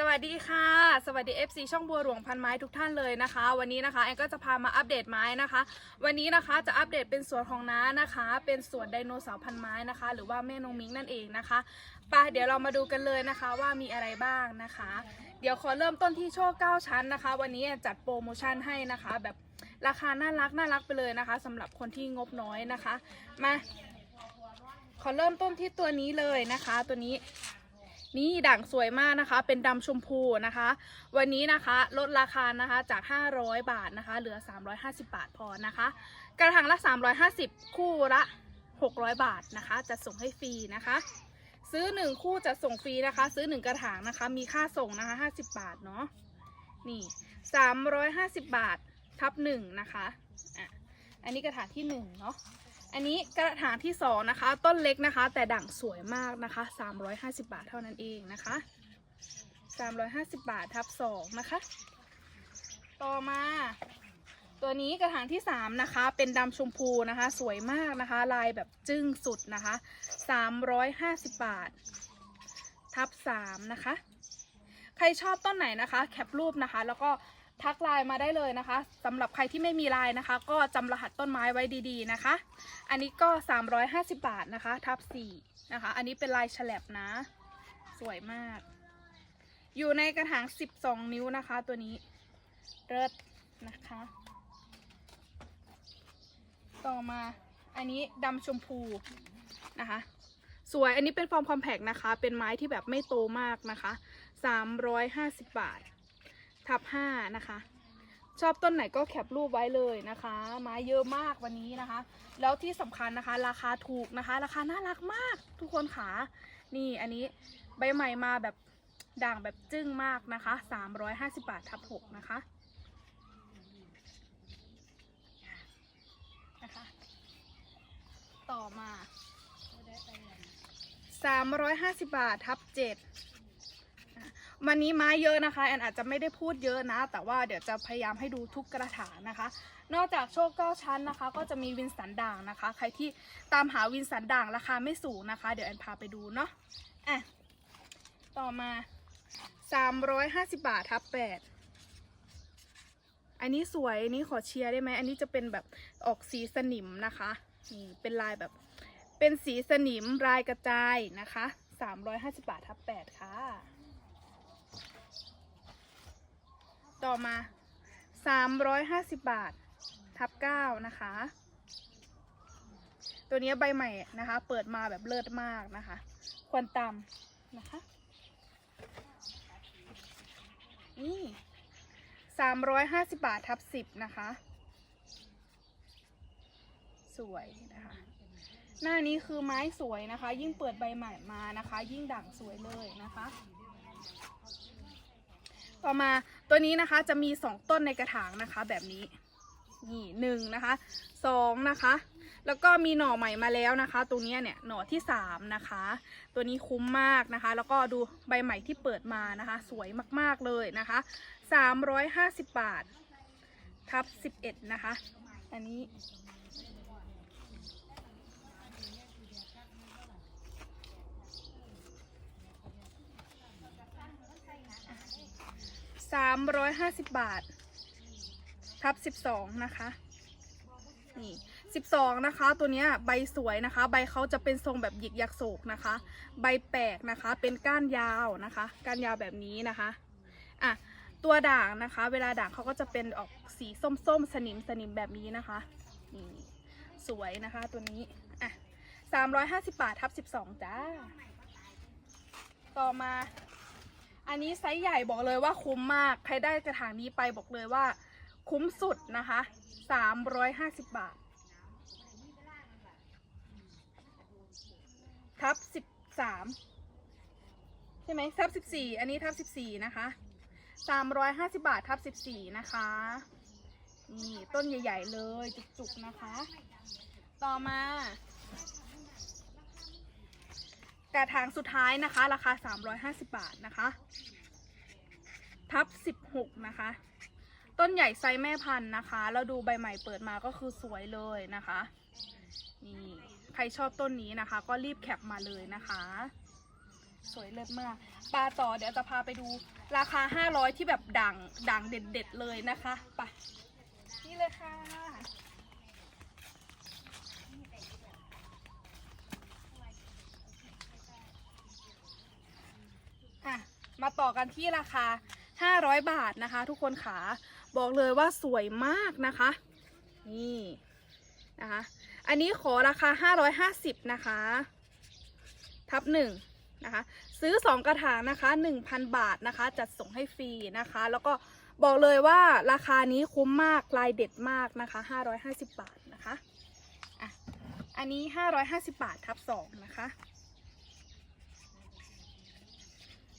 สวัสดีค่ะ สวัสดี FC ช่องบัวหลวงพันไม้ทุกท่านเลยนะคะ วันนี้นะคะแอนก็จะพามาอัปเดตไม้นะคะ วันนี้นะคะจะอัปเดตเป็นสวนของน้านะคะ เป็นสวนไดโนเสาร์พันไม้นะคะ หรือว่าแม่นงมิงนั่นเองนะคะไปเดี๋ยวเรามาดูกันเลยนะคะว่ามีอะไรบ้างนะคะ เดี๋ยวขอเริ่มต้นที่โชค9ชั้นนะคะ วันนี้จัดโปรโมชั่นให้นะคะ แบบราคาน่ารักน่ารักไปเลยนะคะสำหรับคนที่งบน้อยนะคะ มาขอเริ่มต้นที่ตัวนี้เลยนะคะ ตัวนี้ นี่ด่างสวยมากนะคะ เป็นดำชมพูนะคะ วันนี้นะคะลดราคานะคะจาก 500 บาทนะคะ เหลือ 350 บาทพอนะคะ กระถางละ 350 คู่ละ 600 บาทนะคะ จะส่งให้ฟรีนะคะ ซื้อ 1 คู่จะส่งฟรีนะคะ ซื้อ 1 กระถางนะคะ มีค่าส่งนะคะ 50 บาทเนาะนี่ 350 บาททับ1นะคะอะอันนี้กระถางที่1เนาะ อันนี้กระถางที่สองนะคะ ต้นเล็กนะคะ แต่ด่างสวยมากนะคะ 350 บาทเท่านั้นเองนะคะ 350 บาททับสองนะคะ ต่อมา ตัวนี้กระถางที่ 3 นะคะ เป็นดำชมพูนะคะ สวยมากนะคะ ลายแบบจึ้งสุดนะคะ 350 บาท ทับ3นะคะ ใครชอบต้นไหนนะคะ แคปรูปนะคะ แล้วก็ ทักไลน์มาได้เลยนะคะสำหรับใครที่ไม่มีไลน์นะคะ ก็จำรหัสต้นไม้ไว้ดีๆนะคะ อันนี้ก็ 350 บาทนะคะ ทับ4นะคะ อันนี้เป็นลายฉลับนะ สวยมาก อยู่ในกระถาง 12 นิ้วนะคะ ตัวนี้เลิศนะคะ ต่อมาอันนี้ดำชมพูนะคะสวย อันนี้เป็นฟอร์มคอมแพกนะคะ เป็นไม้ที่แบบไม่โตมากนะคะ 350 บาท ทับ5นะคะ ชอบต้นไหนก็แคปรูปไว้เลยนะคะ ไม้เยอะมากวันนี้นะคะ แล้วที่สำคัญนะคะ ราคาถูกนะคะ ราคาน่ารักมากทุกคนขานี่อันนี้ใบใหม่มาแบบด่างแบบจึ้งมากนะคะ 350 บาททับ6นะคะนะคะ ต่อมา 350 บาททับ7 วันนี้ไม้เยอะนะคะแอนอาจจะไม่ได้พูดเยอะนะ แต่ว่าเดี๋ยวจะพยายามให้ดูทุกกระถางนะคะ นอกจากโชคเก้าชั้นนะคะ ก็จะมีวินสันด่างนะคะ ใครที่ตามหาวินสันด่างราคาไม่สูงนะคะ เดี๋ยวแอนพาไปดูเนาะอะต่อมา 350 บาททับ8อันนี้สวยอันนี้ขอเชียร์ได้ไหมอันนี้จะเป็นแบบออกสีสนิมนะคะนี่เป็นลายแบบเป็นสีสนิมลายกระจายนะคะ 350 บาททับ8ค่ะ ต่อมา 350 บาท ทับ 9 นะคะ ตัวนี้ใบใหม่นะคะ เปิดมาแบบเลิศมากนะคะ ควรตำนะคะ นี่ 350 บาททับ 10 นะคะ สวยนะคะ หน้านี้คือไม้สวยนะคะ ยิ่งเปิดใบใหม่มานะคะ ยิ่งด่างสวยเลยนะคะ ต่อมาตัวนี้นะคะจะมี 2 ต้นในกระถางนะคะแบบนี้นี่หนึ่งนะคะสองนะคะ แล้วก็มีหน่อใหม่มาแล้วนะคะ ตรงนี้เนี่ยหน่อที่3นะคะ ตัวนี้คุ้มมากนะคะ แล้วก็ดูใบใหม่ที่เปิดมานะคะ สวยมากๆเลยนะคะ350บาท ทับ11นะคะ อันนี้ 350 บาท ทับ 12 นะคะนี่12 นะคะ ตัวเนี้ยใบสวยนะคะ ใบเขาจะเป็นทรงแบบหยิกยักโศกนะคะ ใบแปลกนะคะ เป็นก้านยาวนะคะ ก้านยาวแบบนี้นะคะอะตัวด่างนะคะ เวลาด่างเขาก็จะเป็นออกสีส้มๆ สนิมสนิมแบบนี้นะคะนี่สวยนะคะตัวนี้อะ350 บาททับ 12 จ้า ต่อมา อันนี้ไซส์ใหญ่บอกเลยว่าคุ้มมาก ใครได้กระถางนี้ไปบอกเลยว่า คุ้มสุดนะคะ350 บาท ทับ 13 ใช่ไหมทับ 14 อันนี้ทับ 14 นะคะ 350 บาททับ 14 นะคะ นี่ ต้นใหญ่ ๆ เลย จุก ๆ นะคะ ต่อมา กระถางสุดท้ายนะคะ ราคา 350 บาทนะคะ ทับ 16 นะคะ ต้นใหญ่ไซส์แม่พันธุ์นะคะแล้วดูใบใหม่เปิดมาก็คือสวยเลยนะคะนี่ใครชอบต้นนี้นะคะ ก็รีบแคปมาเลยนะคะ สวยเลิศมากปลาต่อเดี๋ยวจะพาไปดูราคา 500 ที่แบบด่างด่างเด็ดๆเลยนะคะไปนี่เลยค่ะ มาต่อกันที่ราคา 500 บาทนะคะ ทุกคนขาบอกเลยว่าสวยมากนะคะ นี่นะคะ อันนี้ขอราคา 550 นะคะ ทับหนึ่งนะคะ ซื้อ 2 กระถางนะคะ 1,000 บาทนะคะ จัดส่งให้ฟรีนะคะ แล้วก็บอกเลยว่าราคานี้คุ้มมากลายเด็ดมากนะคะ 550 บาทนะคะ อะ อันนี้ 550 บาททับ2นะคะ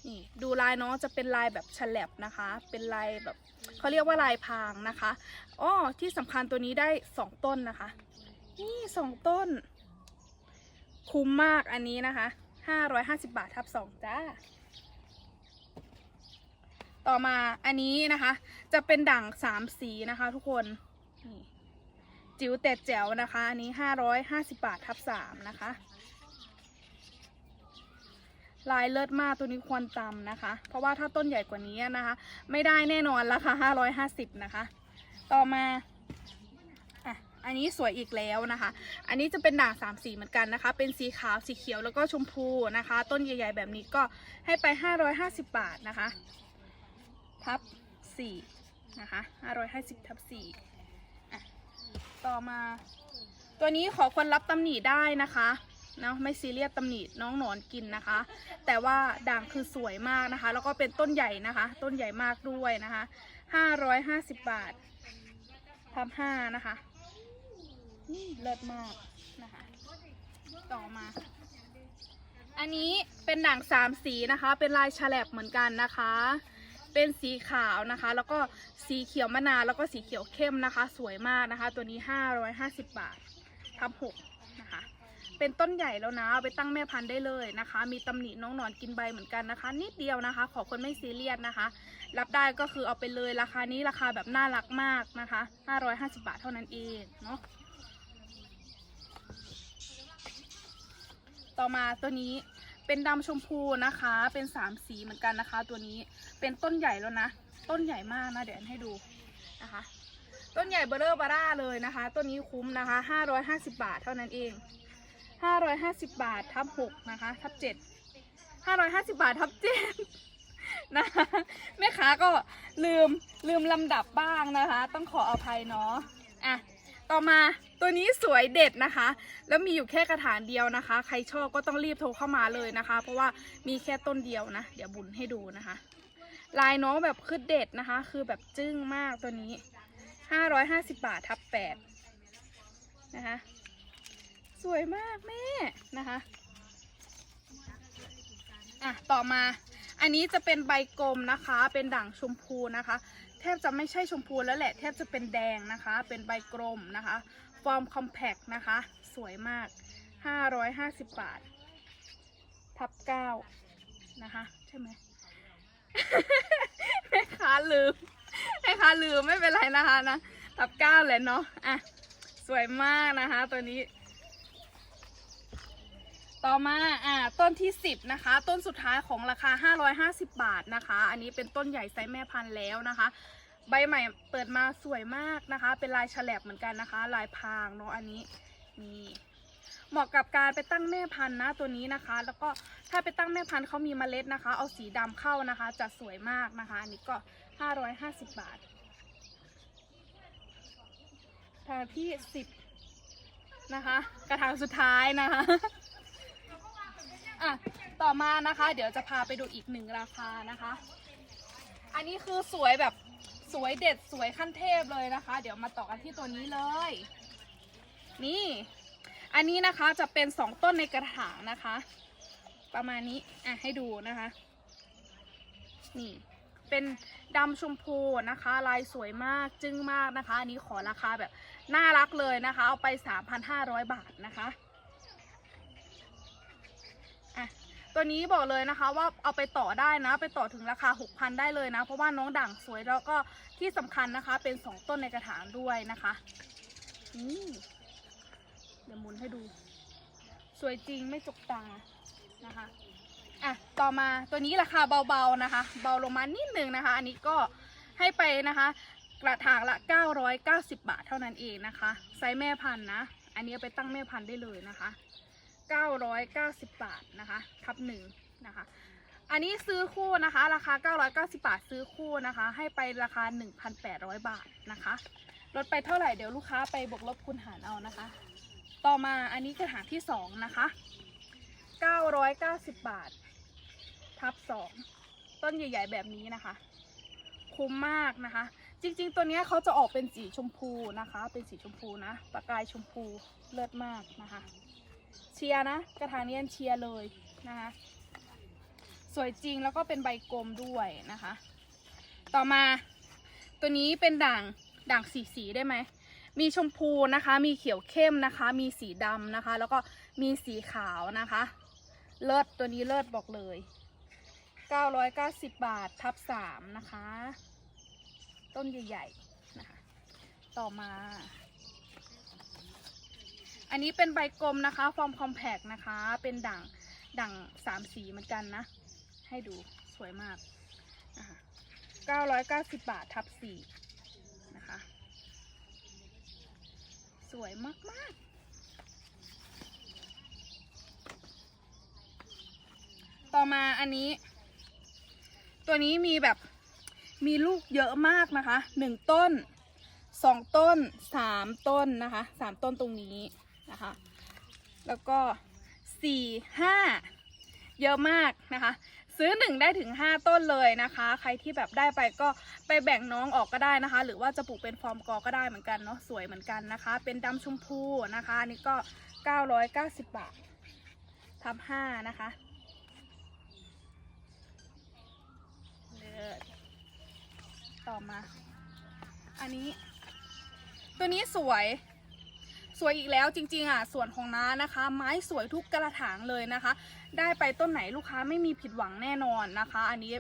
นี่ดูลายเนาะจะเป็นลายแบบฉลับนะคะ เป็นลายแบบเขาเรียกว่าลายพางนะคะอ้อที่สำคัญตัวนี้ได้สองต้นนะคะ นี่สองต้น คุ้มมากอันนี้นะคะห้าร้อยห้าสิบาททับสองจ้า ต่อมาอันนี้นะคะ จะเป็นด่างสามสีนะคะทุกคนนี่จิ๋วแต่แจ๋วนะคะ อันนี้ห้าร้อยห้าสิบาททับสามนะคะ ลายเลิศมากตัวนี้ควรจำนะคะ เพราะว่าถ้าต้นใหญ่กว่านี้นะคะ ไม่ได้แน่นอนราคา550 นะคะ ต่อมาอะอันนี้สวยอีกแล้วนะคะ อันนี้จะเป็นด่างสามสีเหมือนกันนะคะ เป็นสีขาวสีเขียวแล้วก็ชมพูนะคะ ต้นใหญ่ๆแบบนี้ก็ให้ไป 550 บาทนะคะ ทับ4นะคะ 550 ทับ4อ่ต่อมา ตัวนี้ขอคนรับตำหนิได้นะคะ เนาะไม่ซีเรียสตำหนิน้องหนอนกินนะคะ แต่ว่าด่างคือสวยมากนะคะ แล้วก็เป็นต้นใหญ่นะคะ ต้นใหญ่มากด้วยนะคะห้าร้อยห้าสิบบาททับห้านะคะนี่เลิศมากนะคะ ต่อมา อันนี้เป็นด่างสามสีนะคะ เป็นลายฉลับเหมือนกันนะคะ เป็นสีขาวนะคะ แล้วก็สีเขียวมะนาวแล้วก็สีเขียวเข้มนะคะ สวยมากนะคะ ตัวนี้550บาททับหกนะคะ เป็นต้นใหญ่แล้วนะเอาไปตั้งแม่พันธุ์ได้เลยนะคะ มีตำหนิน้องหนอนกินใบเหมือนกันนะคะ นิดเดียวนะคะ ขอคนไม่ซีเรียสนะคะ รับได้ก็คือเอาไปเลยราคานี้ราคาแบบน่ารักมากนะคะ 550 บาทเท่านั้นเองเนาะต่อมาตัวนี้เป็นดำชมพูนะคะ เป็นสามสีเหมือนกันนะคะ ตัวนี้เป็นต้นใหญ่แล้วนะ ต้นใหญ่มากนะเดี๋ยวให้ดูนะคะ ต้นใหญ่เบอร์เรอร์บาร่าเลยนะคะ ต้นนี้คุ้มนะคะ 550 บาทเท่านั้นเอง 550 บาททับ6นะคะ ทับ7 550 บาททับ7นะคะแม่ค้าก็ลืมลืมลำดับบ้างนะคะ ต้องขออภัยเนาะอะต่อมาตัวนี้สวยเด็ดนะคะ แล้วมีอยู่แค่กระถางเดียวนะคะ ใครชอบก็ต้องรีบโทรเข้ามาเลยนะคะ เพราะว่ามีแค่ต้นเดียวนะ เดี๋ยวบุญให้ดูนะคะ ลายน้องแบบคือเด็ดนะคะ คือแบบจึ้งมากตัวนี้ 550 บาททับ8นะคะ วยมากแม่นะคะอะต่อมา อันนี้จะเป็นใบกลมนะคะ เป็นด่างชมพูนะคะ แทบจะไม่ใช่ชมพูแล้วแหละ แทบจะเป็นแดงนะคะ เป็นใบกลมนะคะ ฟอร์มคอมแพคนะคะ สวยมาก 550 บาท ทับ9นะคะ ใช่ไหมแม่ค้าลืมแม่ค้าลืมไม่เป็นไรนะคะนะ ทับ9เลยเนาะ อะ สวยมากนะคะ ตัวนี้ ต่อมาอ่าต้นที่ 10 นะคะ ต้นสุดท้ายของราคา 550 บาทนะคะ อันนี้เป็นต้นใหญ่ไซส์แม่พันธุ์แล้วนะคะ ใบใหม่เปิดมาสวยมากนะคะ เป็นลายฉลับเหมือนกันนะคะ ลายพรางเนาะอันนี้นี่เหมาะกับการไปตั้งแม่พันธุ์นะตัวนี้นะคะ แล้วก็ถ้าไปตั้งแม่พันธุ์เขามีเมล็ดนะคะ เอาสีดำเข้านะคะ จะสวยมากนะคะ อันนี้ก็ 550 บาททางที่ 10 นะคะ กระถางสุดท้ายนะคะ อะต่อมานะคะ เดี๋ยวจะพาไปดูอีกหนึ่งราคานะคะ อันนี้คือสวยแบบสวยเด็ดสวยขั้นเทพเลยนะคะ เดี๋ยวมาต่อกันที่ตัวนี้เลย นี่ อันนี้นะคะจะเป็นสองต้นในกระถางนะคะ ประมาณนี้อะให้ดูนะคะ นี่เป็นดำชมพูนะคะ ลายสวยมากจึ้งมากนะคะ อันนี้ขอราคาแบบน่ารักเลยนะคะ เอาไป 3,500 บาทนะคะ อะ ตัวนี้บอกเลยนะคะว่าเอาไปต่อได้นะ ไปต่อถึงราคา 6,000 ได้เลยนะ เพราะว่าน้องด่างสวยแล้วก็ที่สำคัญนะคะ เป็น 2 ต้นในกระถางด้วยนะคะนี่เดี๋ยวหมุนให้ดู สวยจริงไม่จกตานะคะอะต่อมาตัวนี้ราคาเบาๆนะคะ เบาลงมานิดนึงนะคะ อันนี้ก็ให้ไปนะคะ กระถางละ 990 บาทเท่านั้นเองนะคะไซส์แม่พันธุ์นะ อันนี้ไปตั้งแม่พันธุ์ได้เลยนะคะ 990 บาทนะคะทับหนึ่งนะคะ อันนี้ซื้อคู่นะคะ ราคา 990 บาทซื้อคู่นะคะ ให้ไปราคา 1,800 บาทนะคะลดไปเท่าไหร่เดี๋ยวลูกค้าไปบวกลบคูณหารเอานะคะ ต่อมาอันนี้กระถางที่ 2 นะคะ 990 บาท ทับ 2 ต้นใหญ่ ๆ แบบนี้นะคะ คุ้มมากนะคะ จริง ๆ ตัวนี้เขาจะออกเป็นสีชมพูนะคะ เป็นสีชมพูนะ ประกายชมพูเลิศมากนะคะ เชียร์นะ กระถางนี้เชียร์เลยนะคะสวยจริงแล้วก็เป็นใบกลมด้วยนะคะ ต่อมาตัวนี้เป็นด่างด่างสีสีได้ไหมมีชมพูนะคะ มีเขียวเข้มนะคะ มีสีดำนะคะ แล้วก็มีสีขาวนะคะ เลิศตัวนี้เลิศบอกเลย 990 บาททับ3นะคะ ต้นใหญ่ๆนะคะ ต่อมา อันนี้เป็นใบกลมนะคะฟอร์มคอมแพกนะคะ เป็นด่างด่างสามสีเหมือนกันนะ ให้ดูสวยมากนะคะ990 บาททับสี่นะคะ สวยมากๆต่อมาอันนี้ ตัวนี้มีแบบมีลูกเยอะมากนะคะหนึ่งต้นสองต้นสามต้นนะคะสามต้นตรงนี้ นะคะ แล้วก็สี่ห้าเยอะมากนะคะ ซื้อหนึ่งได้ถึงห้าต้นเลยนะคะ ใครที่แบบได้ไปก็ไปแบ่งน้องออกก็ได้นะคะ หรือว่าจะปลูกเป็นฟอร์มกอก็ได้เหมือนกันเนาะสวยเหมือนกันนะคะ เป็นดำชมพูนะคะอันนี้ก็990บาททับห้านะคะเลิศต่อมา อันนี้ ตัวนี้สวย สวยอีกแล้วจริงๆอะส่วนของน้านะคะ ไม้สวยทุกกระถางเลยนะคะ ได้ไปต้นไหนลูกค้าไม่มีผิดหวังแน่นอนนะคะ อันนี้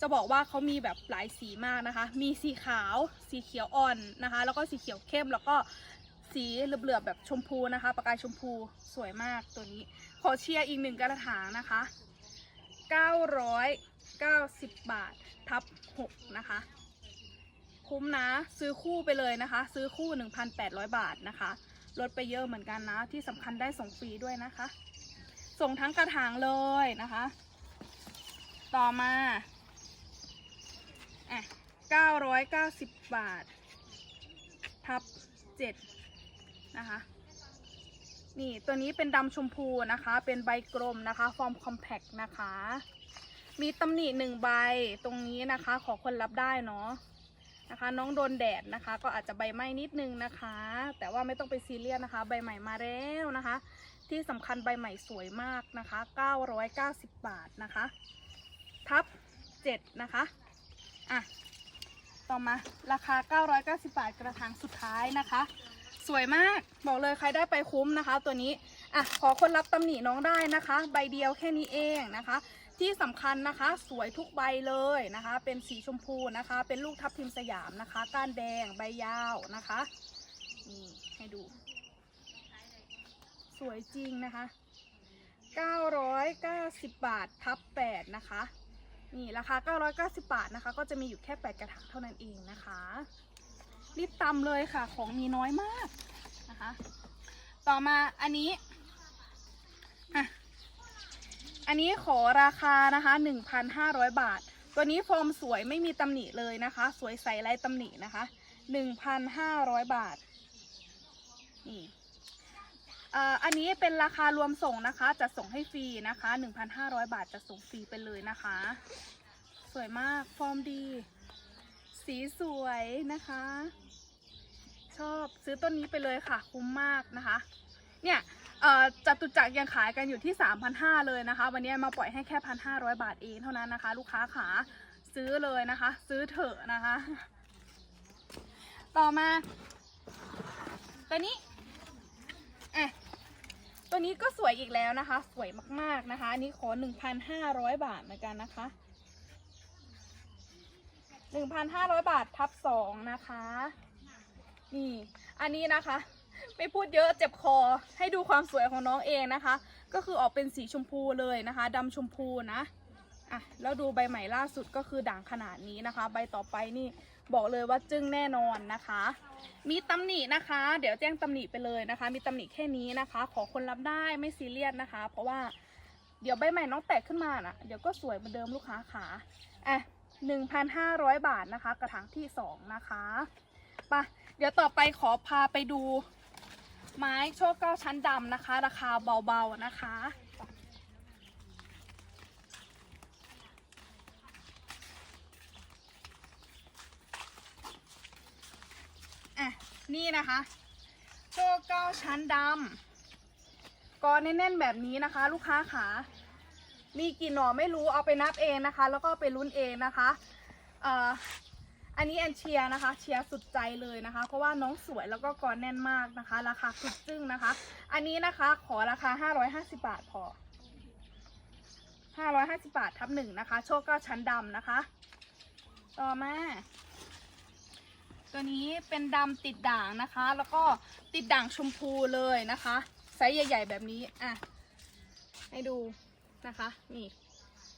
จะบอกว่าเขามีแบบหลายสีมากนะคะ มีสีขาว สีเขียวอ่อนนะคะ แล้วก็สีเขียวเข้มแล้วก็สีเหลือบๆแบบชมพูนะคะ ประกายชมพูสวยมากตัวนี้ ขอเชียร์อีกหนึ่งกระถางนะคะ 990 บาททับ 6 นะคะ คุ้มนะ ซื้อคู่ไปเลยนะคะ ซื้อคู่ 1,800 บาทนะคะ ลดไปเยอะเหมือนกันนะ ที่สำคัญได้ส่งฟรีด้วยนะคะ ส่งทั้งกระถางเลยนะคะ ต่อมาอะ990 บาท ทับ 7 นะคะ นี่ตัวนี้เป็นดำชมพูนะคะ เป็นใบกลมนะคะ ฟอร์มคอมแพคนะคะ มีตำหนิหนึ่งใบตรงนี้นะคะ ขอคนรับได้เนาะ นะคะ น้องโดนแดดนะคะ ก็อาจจะใบไหม้นิดนึงนะคะ แต่ว่าไม่ต้องไปซีเรียสนะคะ ใบใหม่มาแล้วนะคะ ที่สำคัญใบใหม่สวยมากนะคะ 990 บาทนะคะ ทับ 7 นะคะอะต่อมาราคา 990 บาทกระถางสุดท้ายนะคะ สวยมากบอกเลยใครได้ไปคุ้มนะคะ ตัวนี้อะขอคนรับตำหนิน้องได้นะคะ ใบเดียวแค่นี้เองนะคะ ที่สำคัญนะคะสวยทุกใบเลยนะคะ เป็นสีชมพูนะคะ เป็นลูกทับทิมสยามนะคะ ก้านแดงใบยาวนะคะนี่ให้ดู สวยจริงนะคะ 990 บาททับ8นะคะนี่ราคา 990 บาทนะคะ ก็จะมีอยู่แค่ 8 กระถางเท่านั้นเองนะคะรีบตำเลยค่ะ ของมีน้อยมากนะคะ ต่อมาอันนี้ อันนี้ขอราคานะคะ 1,500 บาท ตัวนี้ฟอร์มสวยไม่มีตำหนิเลยนะคะ สวยใสไร้ตำหนินะคะ 1,500 บาท นี่อันนี้เป็นราคารวมส่งนะคะ จะส่งให้ฟรีนะคะ 1,500 บาทจะส่งฟรีไปเลยนะคะ สวยมาก ฟอร์มดี สีสวยนะคะ ชอบซื้อต้นนี้ไปเลยค่ะ คุ้มมากนะคะ เนี่ย จตุจักรยังขายกันอยู่ที่ 3,500 เลยนะคะ วันนี้มาปล่อยให้แค่ 1,500 บาทเองเท่านั้นนะคะ ลูกค้าขาซื้อเลยนะคะ ซื้อเถอะนะคะ ต่อมาตัวนี้อะตัวนี้ก็สวยอีกแล้วนะคะ สวยมากๆนะคะอันนี้ขอ 1,500 บาทเหมือนกันนะคะ 1,500 บาททับสองนะคะ นี่ อันนี้นะคะ ไม่พูดเยอะเจ็บคอ ให้ดูความสวยของน้องเองนะคะ ก็คือออกเป็นสีชมพูเลยนะคะดำชมพูนะอะแล้วดูใบใหม่ล่าสุดก็คือด่างขนาดนี้นะคะ ใบต่อไปนี่บอกเลยว่าจึ้งแน่นอนนะคะ มีตำหนินะคะ เดี๋ยวแจ้งตำหนิไปเลยนะคะ มีตำหนิแค่นี้นะคะ ขอคนรับได้ไม่ซีเรียสนะคะ เพราะว่าเดี๋ยวใบใหม่น้องแตกขึ้นมาน่ะเดี๋ยวก็สวยเหมือนเดิมลูกค้าขาอะหนึ่งพันห้าร้อยบาทนะคะ กระถางที่สองนะคะไปะเดี๋ยวต่อไปขอพาไปดู ไม้โชคเก้าชั้นดำนะคะ ราคาเบาๆนะคะ อะ นี่นะคะ โชคเก้าชั้นดำกอแน่นๆแบบนี้นะคะ ลูกค้าขามีกี่หน่อไม่รู้เอาไปนับเองนะคะ แล้วก็ไปลุ้นเองนะคะ เอ่อ อันนี้แอนเชียร์นะคะเชียร์สุดใจเลยนะคะ เพราะว่าน้องสวยแล้วก็กอแน่นมากนะคะ ราคาสุดจึ้งนะคะ อันนี้นะคะขอราคา 550 บาทพอ 550 บาททับหนึ่งนะคะ โชคเก้าชั้นดำนะคะ ต่อมาตัวนี้เป็นดำติดด่างนะคะ แล้วก็ติดด่างชมพูเลยนะคะไซส์ใหญ่ ๆ แบบนี้อะให้ดูนะคะ นี่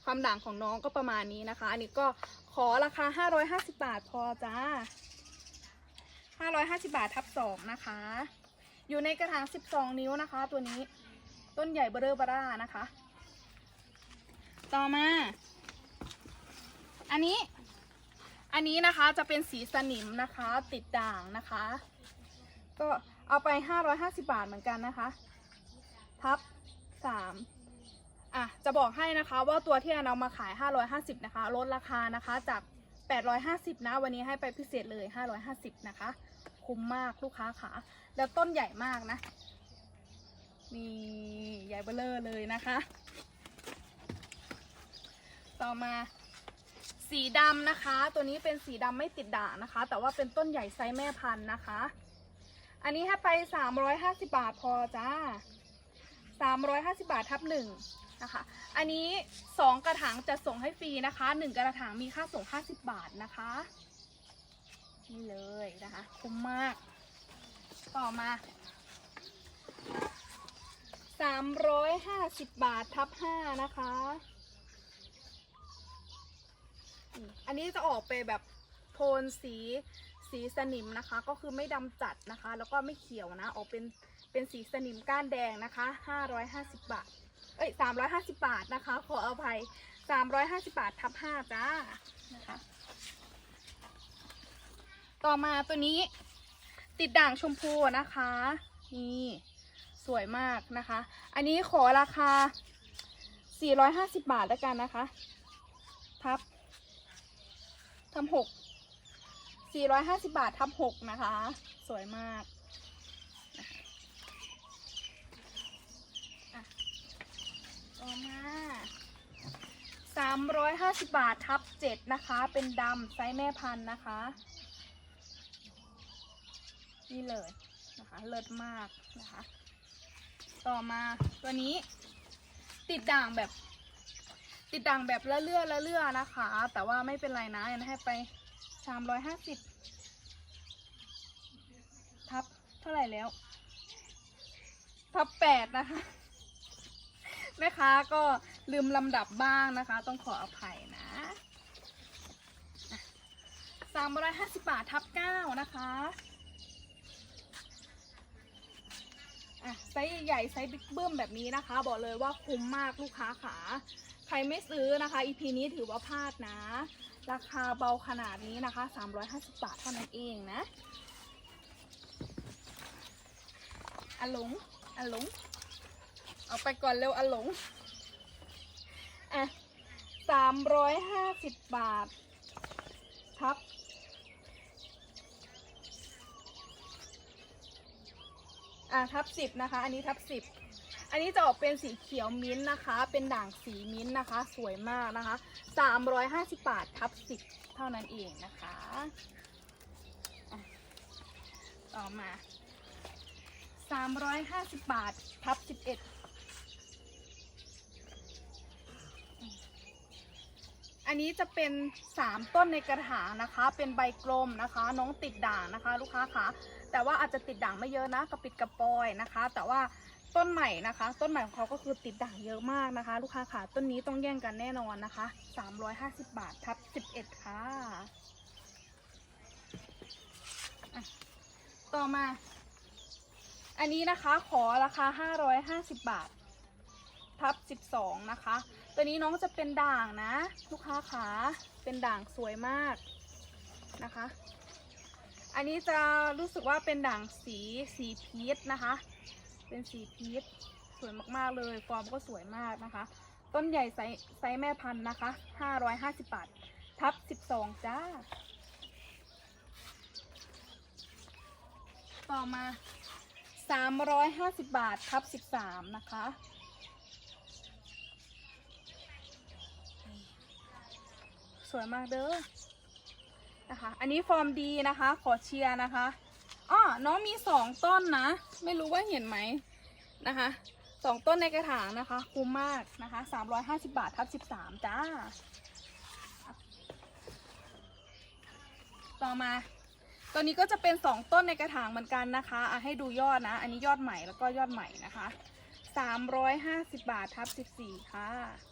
ความด่างของน้องก็ประมาณนี้นะคะ อันนี้ก็ ขอราคา 550 บาทพอจ้า 550 บาททับสองนะคะ อยู่ในกระถาง 12 นิ้วนะคะ ตัวนี้ ต้นใหญ่เบอร์เรอร์บาร่านะคะ ต่อมา อันนี้ อันนี้นะคะจะเป็นสีสนิมนะคะ ติดด่างนะคะ ก็เอาไป 550 บาทเหมือนกันนะคะ ทับ3 อะจะบอกให้นะคะว่าตัวที่เรามาขาย 550 นะคะ ลดราคานะคะจาก 850 นะ วันนี้ให้ไปพิเศษเลย 550 นะคะ คุ้มมากลูกค้าขาแล้วต้นใหญ่มากนะนี่ใหญ่เบ้อเลอร์เลยนะคะ ต่อมาสีดำนะคะ ตัวนี้เป็นสีดำไม่ติดด่างนะคะ แต่ว่าเป็นต้นใหญ่ไซส์แม่พันธุ์นะคะ อันนี้ให้ไป 350 บาทพอจ้า350 บาททับหนึ่ง นะคะ อันนี้ 2 กระถางจะส่งให้ฟรีนะคะ 1 กระถางมีค่าส่ง 50 บาทนะคะ นี่เลยนะคะคุ้มมาก ต่อมา 350 บาททับ 5 นะคะอันนี้จะออกไปแบบโทนสีสีสนิมนะคะ ก็คือไม่ดำจัดนะคะ แล้วก็ไม่เขียวนะ ออกเป็นเป็นสีสนิมก้านแดงนะคะ 550 บาท เอ้ย350บาทนะคะ ขอเอาภัย350บาททับ5จ้านะคะต่อมาตัวนี้ติดด่างชมพูนะคะ นี่สวยมากนะคะ อันนี้ขอราคา 450 บาทแล้วกันนะคะ ทับทำหกสี่ร้อยห้าสิบาททำหกนะคะ สวยมากอะ ต่อมาสามร้อยห้าสิบาททับเจ็ดนะคะ เป็นดำไซส์แม่พันธุ์นะคะ นี่เลยนะคะ เลิศมากนะคะ ต่อมาตัวนี้ ติดด่างแบบ ติดด่างแบบเลื่อๆเลื่อนะคะ แต่ว่าไม่เป็นไรนะยังให้ไปสามร้อยห้าสิบทับเท่าไหร่แล้ว ทับแปดนะคะ แม่ค้าก็ลืมลำดับบ้างนะคะ ต้องขออภัยนะสามร้อยห้าสิบบาททับเก้านะคะอะไซส์ใหญ่ไซส์บิ๊กเบิ้มแบบนี้นะคะ บอกเลยว่าคุ้มมากลูกค้าขาใครไม่ซื้อนะคะ EP นี้ถือว่าพลาดนะ ราคาเบาขนาดนี้นะคะ 350 บาทเท่านั้นเองนะอลงอลง เอาไปก่อนเร็วอหลง อะสามร้อยห้าสิบบาท ทับอะทับสิบนะคะ อันนี้ทับสิบอันนี้จะออกเป็นสีเขียวมิ้นนะคะ เป็นด่างสีมิ้นนะคะ สวยมากนะคะสามร้อยห้าสิบบาททับสิบเท่านั้นเองนะคะต่อมาสามร้อยห้าสิบาท ทับสิบเอ็ด อันนี้จะเป็นสามต้นในกระถางนะคะ เป็นใบกลมนะคะ น้องติดด่างนะคะ ลูกค้าคะแต่ว่าอาจจะติดด่างไม่เยอะนะกระปิดกระปอยนะคะ แต่ว่าต้นใหม่นะคะ ต้นใหม่ของเขาก็คือติดด่างเยอะมากนะคะ ลูกค้าขาต้นนี้ต้องแย่งกันแน่นอนนะคะ 350 บาททับ 11 ค่ะ ต่อมา อันนี้นะคะขอราคา 550 บาท ทับ 12 นะคะ ตัวนี้น้องจะเป็นด่างนะ ลูกค้าขาเป็นด่างสวยมากนะคะ อันนี้จะรู้สึกว่าเป็นด่างสีสีพีชนะคะ เป็นสีพีชสวยมากๆเลยฟอร์มก็สวยมากนะคะ ต้นใหญ่ไซส์ไซส์แม่พันธุ์นะคะ550บาททับ 12 จ้า ต่อมา 350 บาททับ 13 นะคะ สวยมากเด้อนะคะ อันนี้ฟอร์มดีนะคะ ขอเชียร์นะคะอ้อน้องมีสองต้นนะ ไม่รู้ว่าเห็นไหมนะคะสองต้นในกระถางนะคะ คุ้มมากนะคะ350บาททับ13จ้า ต่อมาตัวนี้ก็จะเป็นสองต้นในกระถางเหมือนกันนะคะอะให้ดูยอดนะ อันนี้ยอดใหม่แล้วก็ยอดใหม่นะคะ350บาททับ14ค่ะนะคะ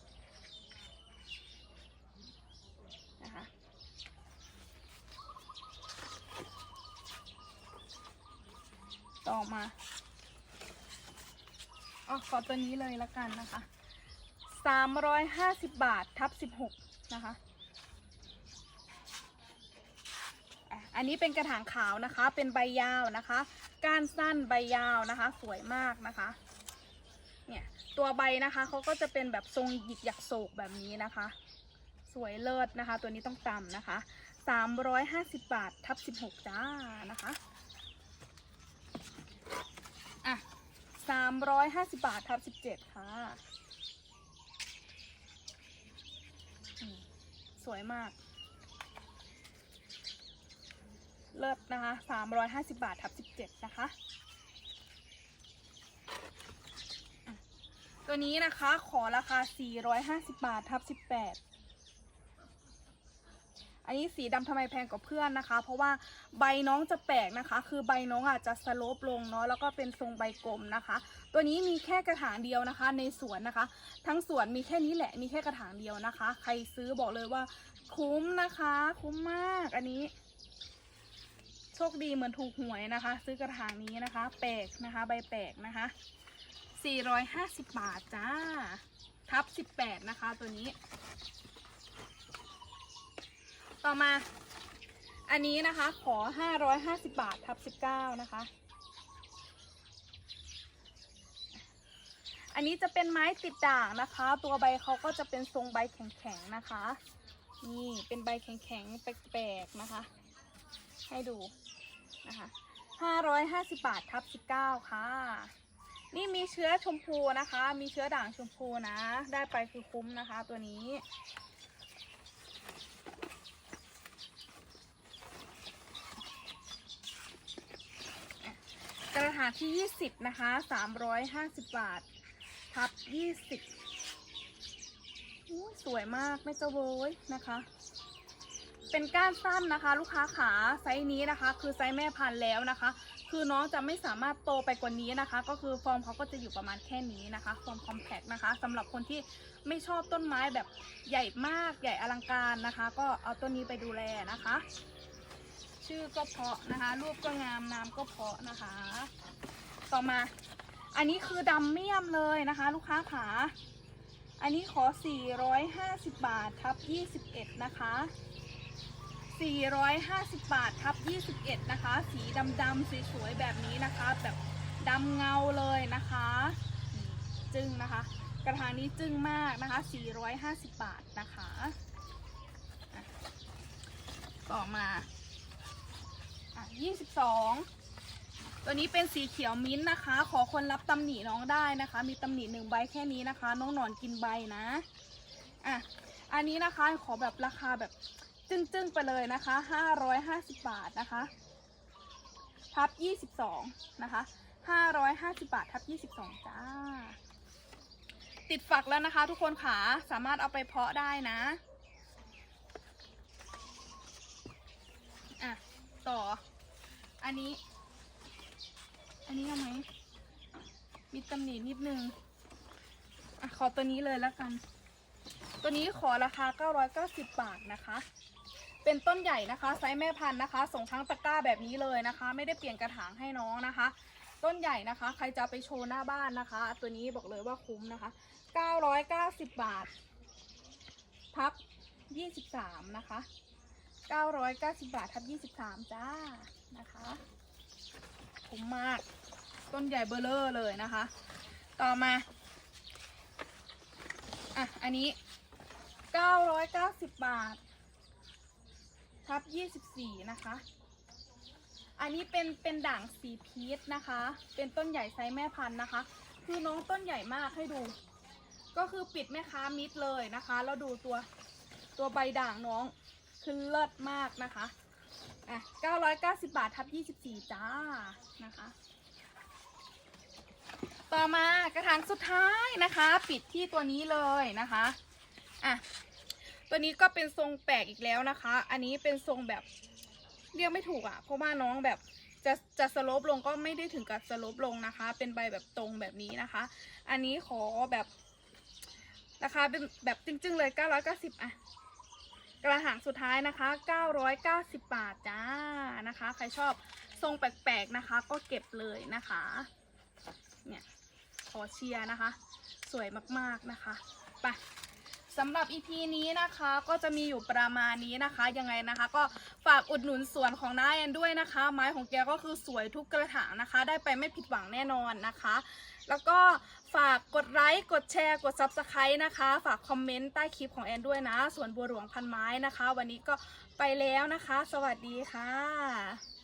ต่อมาอ๋อขอตัวนี้เลยละกันนะคะ350บาททับ16นะคะอันนี้เป็นกระถางขาวนะคะ เป็นใบยาวนะคะ ก้านสั้นใบยาวนะคะ สวยมากนะคะ เนี่ยตัวใบนะคะเขาก็จะเป็นแบบทรงหยิกหยักโศกแบบนี้นะคะ สวยเลิศนะคะ ตัวนี้ต้องตำนะคะ 350 บาททับ16 จ้านะคะ 350 บาททับ17 ค่ะ สวยมาก เลิศนะคะ 350 บาททับ17 นะคะ ตัวนี้นะคะขอราคา 450 บาททับ18 อันนี้สีดำทำไมแพงกว่าเพื่อนนะคะ เพราะว่าใบน้องจะแปลกนะคะ คือใบน้องอาจจะสโลปลงเนาะแล้วก็เป็นทรงใบกลมนะคะ ตัวนี้มีแค่กระถางเดียวนะคะ ในสวนนะคะ ทั้งสวนมีแค่นี้แหละมีแค่กระถางเดียวนะคะ ใครซื้อบอกเลยว่า คุ้มนะคะ คุ้มมากอันนี้โชคดีเหมือนถูกหวยนะคะ ซื้อกระถางนี้นะคะ แปลกนะคะ ใบแปลกนะคะ 450 บาทจ้า ทับ 18 นะคะตัวนี้ ต่อมา อันนี้นะคะ ขอ 550 บาททับ 19 นะคะ อันนี้จะเป็นไม้ติดด่างนะคะ ตัวใบเขาก็จะเป็นทรงใบแข็งๆนะคะ นี่เป็นใบแข็งๆแปลกๆนะคะ ให้ดูนะคะ550 บาททับ 19 ค่ะ นี่มีเชื้อชมพูนะคะ มีเชื้อด่างชมพูนะ ได้ไปคือคุ้มนะคะตัวนี้ กระถางที่ 20 นะคะ 350 บาททับ 20 สวยมากไม่จะโวยนะคะ เป็นก้านสั้นนะคะ ลูกค้าขาไซส์นี้นะคะ คือไซส์แม่พันธุ์แล้วนะคะ คือน้องจะไม่สามารถโตไปกว่านี้นะคะ ก็คือฟอร์มเขาก็จะอยู่ประมาณแค่นี้นะคะฟอร์มคอมแพคนะคะสำหรับคนที่ไม่ชอบต้นไม้แบบใหญ่มากใหญ่อลังการนะคะ ก็เอาต้นนี้ไปดูแลนะคะ ชื่อก็เพราะนะคะ รูปก็งามนามก็เพราะนะคะ ต่อมา อันนี้คือดำเมี่ยมเลยนะคะ ลูกค้าขาอันนี้ขอ 450 บาททับ21 นะคะ 450 บาททับ21 นะคะ สีดำๆสวยๆแบบนี้นะคะ แบบดำเงาเลยนะคะ จึ้งนะคะ กระถางนี้จึ้งมากนะคะ 450 บาทนะคะ ต่อมา 22 ตัวนี้เป็นสีเขียวมิ้นท์นะคะ ขอคนรับตำหนิน้องได้นะคะ มีตำหนิหนึ่งใบแค่นี้นะคะ น้องหนอนกินใบนะอะอันนี้นะคะขอแบบราคาแบบจึ้งๆไปเลยนะคะ 550 บาทนะคะ ทับ 22 นะคะ 550 บาท ทับ 22 จ้า ติดฝักแล้วนะคะทุกคนค่ะสามารถเอาไปเพาะได้นะอะต่อ อันนี้ อันนี้ทำไมมีตำหนินิดนึงอะขอตัวนี้เลยแล้วกัน ตัวนี้ขอราคา 990 บาทนะคะ เป็นต้นใหญ่นะคะ ไซส์แม่พันธุ์นะคะ ส่งทั้งตะกร้าแบบนี้เลยนะคะ ไม่ได้เปลี่ยนกระถางให้น้องนะคะ ต้นใหญ่นะคะ ใครจะไปโชว์หน้าบ้านนะคะ ตัวนี้บอกเลยว่าคุ้มนะคะ 990 บาททับ 23 นะคะ 990 บาททับ23 จ้านะคะคุ้มมาก ต้นใหญ่เบอร์เลอร์เลยนะคะ ต่อมา อะ อันนี้ 990 บาททับ24 นะคะ อันนี้เป็นเป็นด่างสีพีชนะคะ เป็นต้นใหญ่ไซส์แม่พันธุ์นะคะ คือน้องต้นใหญ่มากให้ดู ก็คือปิดแม่ค้ามิดเลยนะคะ แล้วดูตัวตัวใบด่างน้อง คือเลิศมากนะคะอะ990 บาททับ24 จ้านะคะ ต่อมากระถางสุดท้ายนะคะ ปิดที่ตัวนี้เลยนะคะอะตัวนี้ก็เป็นทรงแปลกอีกแล้วนะคะ อันนี้เป็นทรงแบบเรียกไม่ถูกอะ่ะ เพราะว่าน้องแบบจะจะสลปลงก็ไม่ได้ถึงกับสลปลงนะคะ เป็นใบแบบตรงแบบนี้นะคะ อันนี้ขอแบบราคาเป็นแบบจริงๆเลย 990อะ กระถางสุดท้ายนะคะ 990 บาทจ้านะคะ ใครชอบทรงแปลกๆนะคะ ก็เก็บเลยนะคะ เนี่ยขอเชียร์นะคะ สวยมากๆนะคะไปสำหรับ EP นี้นะคะก็จะมีอยู่ประมาณนี้นะคะ ยังไงนะคะ ก็ฝากอุดหนุนสวนของน้าแอนด้วยนะคะ ไม้ของแกก็คือสวยทุกกระถางนะคะ ได้ไปไม่ผิดหวังแน่นอนนะคะ แล้วก็ ฝากกดไลค์ กดแชร์ กด Subscribe นะคะ ฝากคอมเมนต์ใต้คลิปของแอนด้วยนะ ส่วนบัวหลวงพันไม้นะคะ วันนี้ก็ไปแล้วนะคะ สวัสดีค่ะ